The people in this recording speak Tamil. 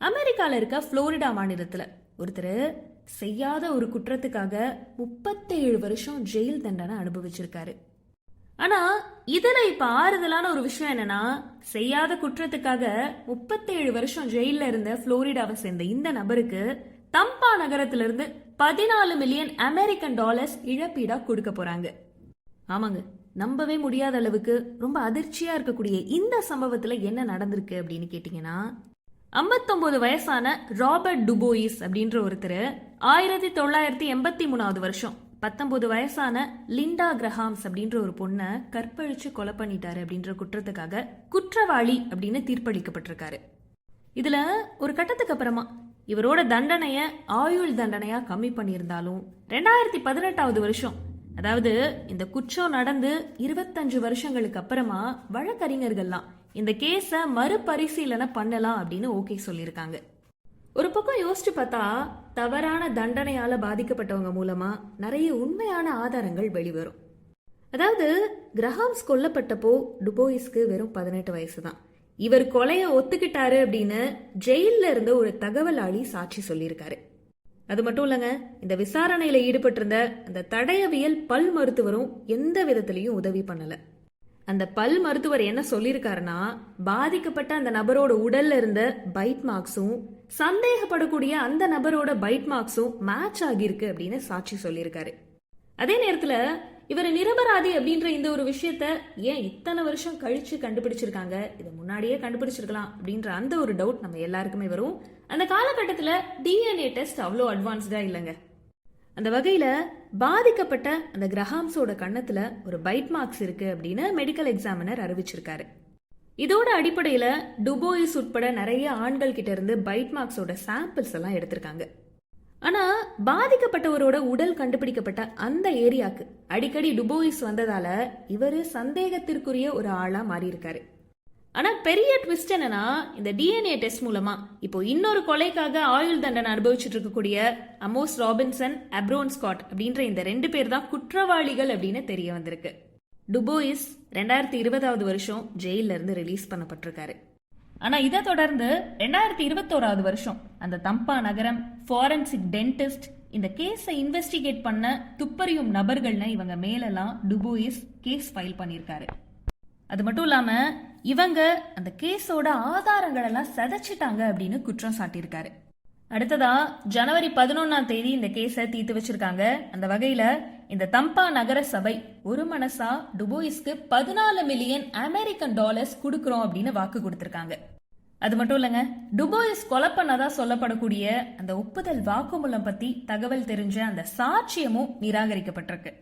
அமெரிக்காவில் இருக்க புளோரிடா மாநிலத்தில் ஒருத்தர் செய்யாத ஒரு குற்றத்துக்காக முப்பத்தேழு வருஷம் ஜெயில் தண்டனை அனுபவிச்சிருக்காரு. ஆனா இதுல இப்ப ஆறுதலான ஒரு விஷயம் என்னன்னா செய்யாத குற்றத்துக்காக முப்பத்தேழு வருஷம் ஜெயிலில் இருந்த புளோரிடாவை சேர்ந்த இந்த நபருக்கு தம்பா நகரத்திலிருந்து பதினாலு மில்லியன் அமெரிக்கன் டாலர்ஸ் இழப்பீடா கொடுக்க போறாங்க. ஆமாங்க நம்பவே முடியாத அளவுக்கு ரொம்ப அதிர்ச்சியா இருக்கக்கூடிய இந்த சம்பவத்துல என்ன நடந்திருக்கு அப்படின்னு கேட்டீங்கன்னா 59 வயசான ராபர்ட் டுபோயிஸ் அப்படின்ற ஒருத்தர் ஆயிரத்தி தொள்ளாயிரத்தி எண்பத்தி மூணாவது வருஷம். பத்தொன்பது வயசான லிண்டா கிரஹாம்ஸ் அப்படின்ற ஒரு பொண்ணை கற்பழிச்சு கொலை பண்ணிட்டாரு அப்படின்ற குற்றத்துக்காக குற்றவாளி அப்படின்னு தீர்ப்பளிக்கப்பட்டிருக்காரு. இதுல ஒரு கட்டத்துக்கு அப்புறமா இவரோட தண்டனைய ஆயுள் தண்டனையா கம்மி பண்ணியிருந்தாலும் ரெண்டாயிரத்தி பதினெட்டாவது வருஷம் அதாவது இந்த குற்றம் நடந்து இருபத்தஞ்சு வருஷங்களுக்கு அப்புறமா வழக்கறிஞர்கள்லாம் இந்த கேஸை மறுபரிசீலனை பண்ணலாம் அப்படின்னு ஓகே சொல்லியிருக்காங்க. ஒரு பக்கம் யோசிச்சு பார்த்தா தவறான தண்டனையால பாதிக்கப்பட்டவங்க மூலமா நிறைய உண்மையான ஆதாரங்கள் வெளிவரும். அதாவது கிரஹாம்ஸ் கொல்லப்பட்டப்போ டுபோயிஸ்க்கு வெறும் பதினெட்டு வயசு தான் இவர் கொலையை ஒத்துக்கிட்டாரு அப்படின்னு ஜெயில இருந்த ஒரு தகவலாளி சாட்சி சொல்லியிருக்காரு. அது மட்டும் இல்லைங்க இந்த விசாரணையில ஈடுபட்டிருந்த அந்த தடயவியல் பல் மருத்துவரும் எந்த விதத்திலையும் உதவி பண்ணல. அந்த பல் மருத்துவர் என்ன சொல்லியிருக்காருன்னா பாதிக்கப்பட்ட அந்த நபரோட உடல்ல இருந்த பைட் மார்க்ஸும் சந்தேகப்படக்கூடிய அந்த நபரோட பைட் மார்க்ஸும் மேட்ச் ஆகியிருக்கு அப்படின்னு சாட்சி சொல்லியிருக்காரு. அதே நேரத்துல இவர் நிரபராதி அப்படின்ற இந்த ஒரு விஷயத்த ஏன் இத்தனை வருஷம் கழிச்சு கண்டுபிடிச்சிருக்காங்க? இதை முன்னாடியே கண்டுபிடிச்சிருக்கலாம் அப்படின்ற அந்த ஒரு டவுட் நம்ம எல்லாருக்குமே வரும். அந்த காலகட்டத்தில் டிஎன்ஏ டெஸ்ட் அவ்வளோ அட்வான்ஸ்டா இல்லைங்க. அந்த வகையில பாதிக்கப்பட்ட அந்த கிரஹாம்ஸோட கண்ணத்துல ஒரு பைட் மார்க்ஸ் இருக்கு அப்படின்னு மெடிக்கல் எக்ஸாமினர் அறிவிச்சிருக்காரு. இதோட அடிப்படையில டுபோயிஸ் உட்பட நிறைய ஆண்கள் கிட்ட இருந்து பைட் மார்க்ஸோட சாம்பிள்ஸ் எல்லாம் எடுத்திருக்காங்க. ஆனா பாதிக்கப்பட்டவரோட உடல் கண்டுபிடிக்கப்பட்ட அந்த ஏரியாக்கு அடிக்கடி டுபோயிஸ் வந்ததால இவர் சந்தேகத்திற்குரிய ஒரு ஆளா மாறியிருக்காரு. ஆனால் ஆனா பெரிய ட்விஸ்ட் என்னன்னா இந்த டிஎன்ஏ டெஸ்ட் மூலமா இப்போ இன்னொரு கொலைக்காக ஆயுள் தண்டனை அனுபவிச்சுட்டு இருக்கக்கூடிய அமோஸ் ராபின்சன் அப்ரோன் ஸ்காட் அப்படின்ற இந்த ரெண்டு பேர் தான் குற்றவாளிகள் அப்படின்னு தெரிய வந்திருக்கு. டுபோயிஸ் ரெண்டாயிரத்தி இருபதாவது வருஷம் ஜெயில இருந்து ரிலீஸ் பண்ணப்பட்டிருக்காரு. ஆனால் இதை தொடர்ந்து ரெண்டாயிரத்தி இருபத்தோராவது வருஷம் அந்த தம்பா நகரம் ஃபாரன்சிக் டென்டிஸ்ட் இந்த கேஸை இன்வெஸ்டிகேட் பண்ண துப்பறியும் நபர்கள்னு இவங்க மேலெல்லாம் டுபோயிஸ் கேஸ் ஃபைல் பண்ணியிருக்காரு. அது மட்டும் இல்லாமல் இவங்க அந்த கேஸோட ஆதாரங்கள் எல்லாம் சதைச்சிட்டாங்க அப்படின்னு குற்றம் சாட்டியிருக்காரு. அடுத்ததா ஜனவரி பதினொன்னாம் தேதி இந்த கேஸை தீர்த்து வச்சிருக்காங்க. அந்த வகையில இந்த தம்பா நகர சபை ஒரு மனசா டுபோயிஸ்க்கு பதினாலு மில்லியன் அமெரிக்கன் டாலர்ஸ் கொடுக்கறோம் அப்படின்னு வாக்கு கொடுத்திருக்காங்க. அது மட்டும் இல்லைங்க டுபோயிஸ் கொலை பண்ணதா சொல்லப்படக்கூடிய அந்த ஒப்புதல் வாக்குமூலம் பத்தி தகவல் தெரிஞ்ச அந்த சாட்சியமும் நிராகரிக்கப்பட்டிருக்கு.